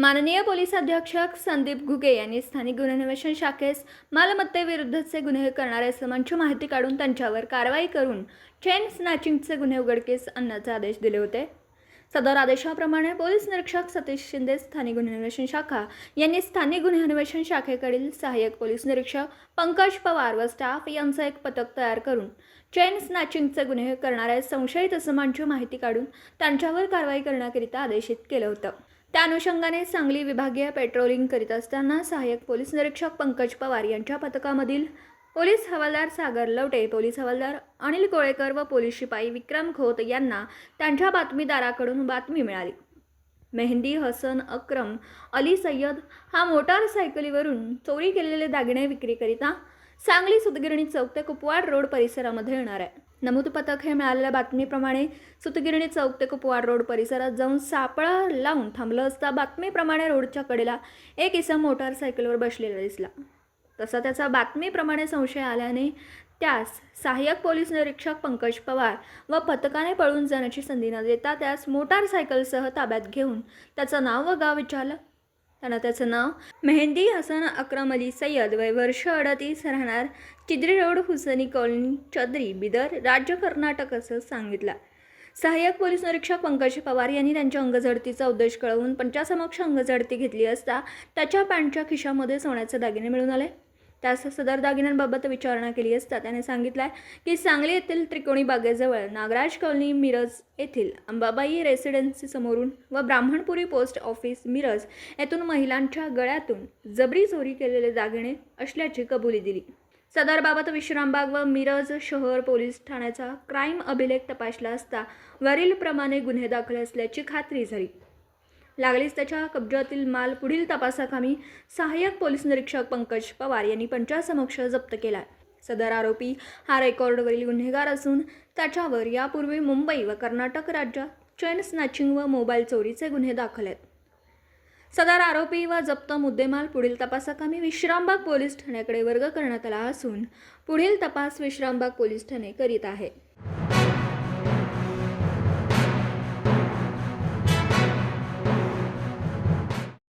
माननीय पोलीस अधीक्षक संदीप घुगे यांनी स्थानिक गुन्हे अन्वेषण शाखेस मालमत्तेविरुद्धचे गुन्हे करणाऱ्या इसमांची माहिती काढून त्यांच्यावर कारवाई करून चेन स्नॅचिंगचे गुन्हे उघडकीस आणण्याचे आदेश दिले होते. सदर आदेशाप्रमाणे पोलीस निरीक्षक सतीश शिंदे स्थानिक गुन्हे अन्वेषण शाखा यांनी स्थानिक गुन्हे अन्वेषण शाखेकडील सहाय्यक पोलीस निरीक्षक पंकज पवार व स्टाफ यांचं एक पथक तयार करून चेन स्नॅचिंगचे गुन्हे करणाऱ्या संशयित इसमांची माहिती काढून त्यांच्यावर कारवाई करण्याकरिता आदेशित केलं होतं. त्या अनुषंगाने सांगली विभागीय पेट्रोलिंग करीत असताना सहाय्यक पोलीस निरीक्षक पंकज पवार यांच्या पथकामधील पोलीस हवालदार सागर लवटे पोलीस हवालदार अनिल कोळेकर व पोलीस शिपाई विक्रम खोत यांना त्यांच्या बातमीदाराकडून बातमी मिळाली. मेहंदी हसन अक्रम अली सय्यद हा मोटारसायकलीवरून चोरी केलेले दागिने विक्रीकरिता सांगली सुदगिरणी चौक ते कुपवाड रोड परिसरामध्ये येणार आहे. नमूद पथक हे मिळालेल्या बातमीप्रमाणे सुतगिरणी चौक ते कुपवाड रोड परिसरात जाऊन सापळा लावून थांबलं असता बातमीप्रमाणे रोडच्या कडेला एक इसम मोटारसायकलवर बसलेला दिसला. तसा त्याचा बातमीप्रमाणे संशय आल्याने त्यास सहाय्यक पोलीस निरीक्षक पंकज पवार व पथकाने पळून जाण्याची संधी न देता त्यास मोटारसायकलसह ताब्यात घेऊन त्याचं नाव व गाव विचारलं. त्यांना त्याचं नाव मेहंदी हसन अक्रम अली सय्यद वय वर्ष अडतीस राहणार चिद्री रोड हुसनी कॉलनी चौधरी बिदर राज्य कर्नाटक असं सांगितलं. सहाय्यक पोलीस निरीक्षक पंकज पवार यांनी त्यांच्या अंगझडतीचा उद्देश कळवून पंचासमक्ष अंगझडती घेतली असता त्याच्या पॅन्टच्या खिशामध्ये सोन्याचे दागिने मिळून आले. त्यास सदर दागिन्यांबाबत विचारणा केली असता त्याने सांगितलं आहे की सांगली येथील त्रिकोणी बागेजवळ नागराज कॉलनी मिरज येथील अंबाबाई रेसिडेन्सी समोरून व ब्राह्मणपुरी पोस्ट ऑफिस मिरज येथून महिलांच्या गळ्यातून जबरी चोरी केलेले दागिने असल्याची कबुली दिली. सदरबाबत विश्रामबाग व मिरज शहर पोलीस ठाण्याचा क्राईम अभिलेख तपासला असता वरीलप्रमाणे गुन्हे दाखल असल्याची खात्री झाली. लागलीच त्याच्या कब्जातील माल पुढील तपासाकामी सहाय्यक पोलीस निरीक्षक पंकज पवार यांनी पंचासमक्ष जप्त केला सदर आरोपी हा रेकॉर्डवरील गुन्हेगार असून त्याच्यावर यापूर्वी मुंबई व कर्नाटक राज्यात चेन स्नॅचिंग व मोबाईल चोरीचे गुन्हे दाखल आहेत. सदर आरोपी व जप्त मुद्देमाल पुढील तपासाकामी विश्रामबाग पोलीस ठाण्याकडे वर्ग करण्यात आला असून पुढील तपास विश्रामबाग पोलीस ठाणे करीत आहे.